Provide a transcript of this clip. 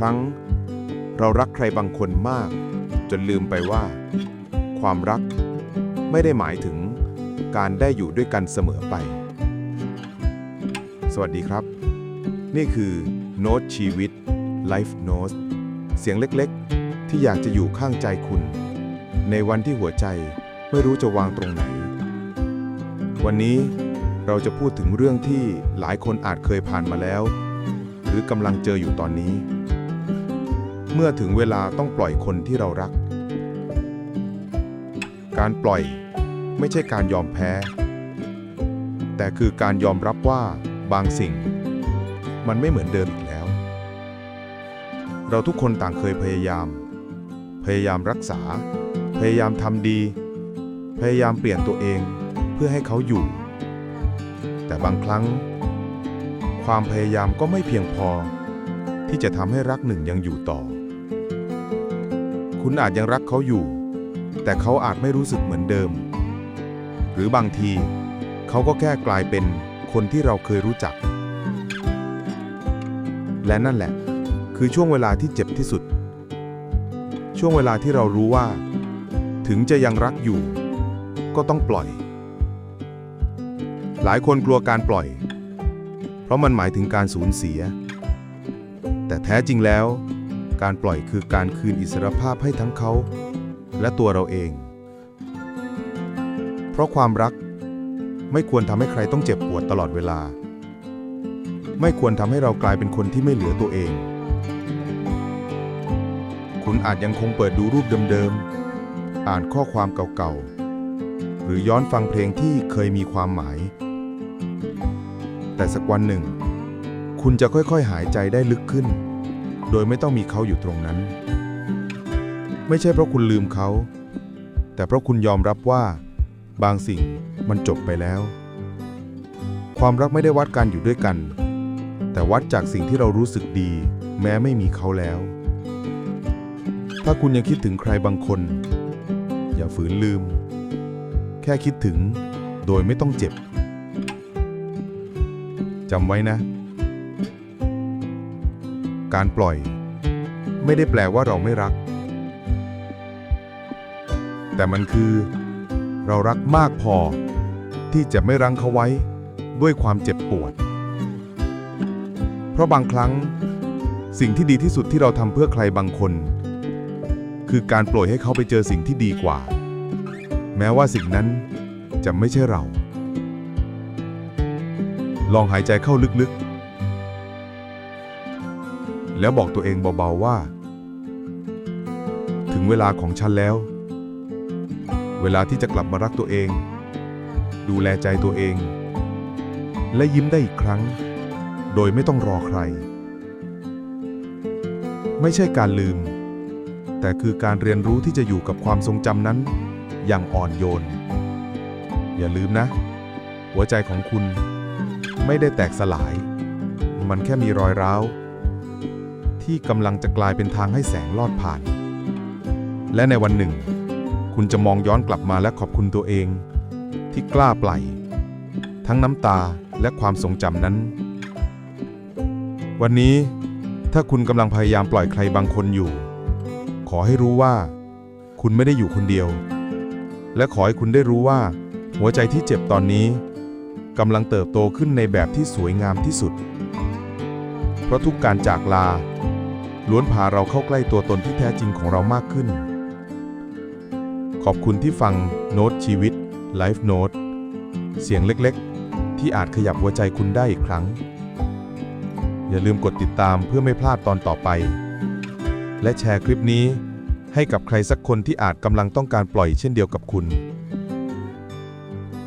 ครั้ง เรารักใครบางคนมาก จนลืมไปว่า ความรักไม่ได้หมายถึงการได้อยู่ด้วยกันเสมอไป สวัสดีครับ นี่คือโน้ตชีวิต Life Notes เสียงเล็กๆ ที่อยากจะอยู่ข้างใจคุณ ในวันที่หัวใจไม่รู้จะวางตรงไหน วันนี้เราจะพูดถึงเรื่องที่หลายคนอาจเคยผ่านมาแล้ว หรือกำลังเจออยู่ตอนนี้ เมื่อถึงเวลาต้องปล่อยคนที่เรารัก การปล่อยไม่ใช่การยอมแพ้ แต่คือการยอมรับว่าบางสิ่ง มันไม่เหมือนเดิมอีกแล้ว เราทุกคนต่างเคยพยายาม พยายามรักษา พยายามทำดี พยายามเปลี่ยนตัวเองเพื่อให้เขาอยู่ แต่บางครั้ง ความพยายามก็ไม่เพียงพอที่จะทำให้รักหนึ่งยังอยู่ต่อ คุณอาจยังรักเขาอยู่ แต่เขาอาจไม่รู้สึกเหมือนเดิม หรือบางที เขาก็แค่กลายเป็นคนที่เราเคยรู้จัก และนั่นแหละ คือช่วงเวลาที่เจ็บที่สุด ช่วงเวลาที่เรารู้ว่า ถึงจะยังรักอยู่ ก็ต้องปล่อย หลายคนกลัวการปล่อย เพราะมันหมายถึงการสูญเสีย แต่แท้จริงแล้ว การปล่อยคือการคืนอิสรภาพให้ทั้งเขา และตัวเราเอง เพราะความรักไม่ควรทำให้ใครต้องเจ็บปวดตลอดเวลา ไม่ควรทำให้เรากลายเป็นคนที่ไม่เหลือตัวเอง คุณอาจยังคงเปิดดูรูปเดิมๆ อ่านข้อความเก่าๆ หรือย้อนฟังเพลงที่เคยมีความหมาย แต่สักวันหนึ่ง คุณจะค่อยๆ หายใจได้ลึกขึ้น โดยไม่ต้องมีเขาอยู่ตรงนั้น ไม่ใช่เพราะคุณลืมเขา แต่เพราะคุณยอมรับว่า บางสิ่งมันจบไปแล้ว ความรักไม่ได้วัดการอยู่ด้วยกัน แต่วัดจากสิ่งที่เรารู้สึกดี แม้ไม่มีเขาแล้ว ถ้าคุณยังคิดถึงใครบางคน อย่าฝืนลืม แค่คิดถึงโดยไม่ต้องเจ็บจำไว้นะ การปล่อย ไม่ได้แปลว่าเราไม่รัก แต่มันคือ เรารักมากพอ ที่จะไม่รั้งเขาไว้ด้วยความเจ็บปวด เพราะบางครั้ง สิ่งที่ดีที่สุดที่เราทำเพื่อใครบางคน คือการปล่อยให้เขาไปเจอสิ่งที่ดีกว่า แม้ว่าสิ่งนั้นจะไม่ใช่เรา ลองหายใจเข้าลึกๆ แล้วบอกตัวเองเบาๆว่า ถึงเวลาของฉันแล้ว เวลาที่จะกลับมารักตัวเอง ดูแลใจตัวเอง และยิ้มได้อีกครั้ง โดยไม่ต้องรอใคร ไม่ใช่การลืม แต่คือการเรียนรู้ที่จะอยู่กับความทรงจำนั้น อย่างอ่อนโยน อย่าลืมนะ หัวใจของคุณไม่ได้แตกสลาย มันแค่มีรอยร้าว ที่กำลังจะกลายเป็นทางให้แสงลอดผ่าน และในวันหนึ่ง คุณจะมองย้อนกลับมาและขอบคุณตัวเอง ที่กล้าปล่อยทั้งน้ำตาและความทรงจำนั้น วันนี้ถ้าคุณกำลังพยายามปล่อยใครบางคนอยู่ ขอให้รู้ว่า คุณไม่ได้อยู่คนเดียว และขอให้คุณได้รู้ว่า หัวใจที่เจ็บตอนนี้กำลังเติบโตขึ้นในแบบที่สวยงามที่สุด เพราะทุกการจากลา ล้วนพาเราเข้าใกล้ตัวตนที่แท้จริงของเรามากขึ้น ขอบคุณที่ฟังโน้ตชีวิต Life Note เสียงเล็กๆ ที่อาจขยับหัวใจคุณได้อีกครั้ง อย่าลืมกดติดตามเพื่อไม่พลาดตอนต่อไป และแชร์คลิปนี้ให้กับใครสักคนที่อาจกำลังต้องการปล่อยเช่นเดียวกับคุณ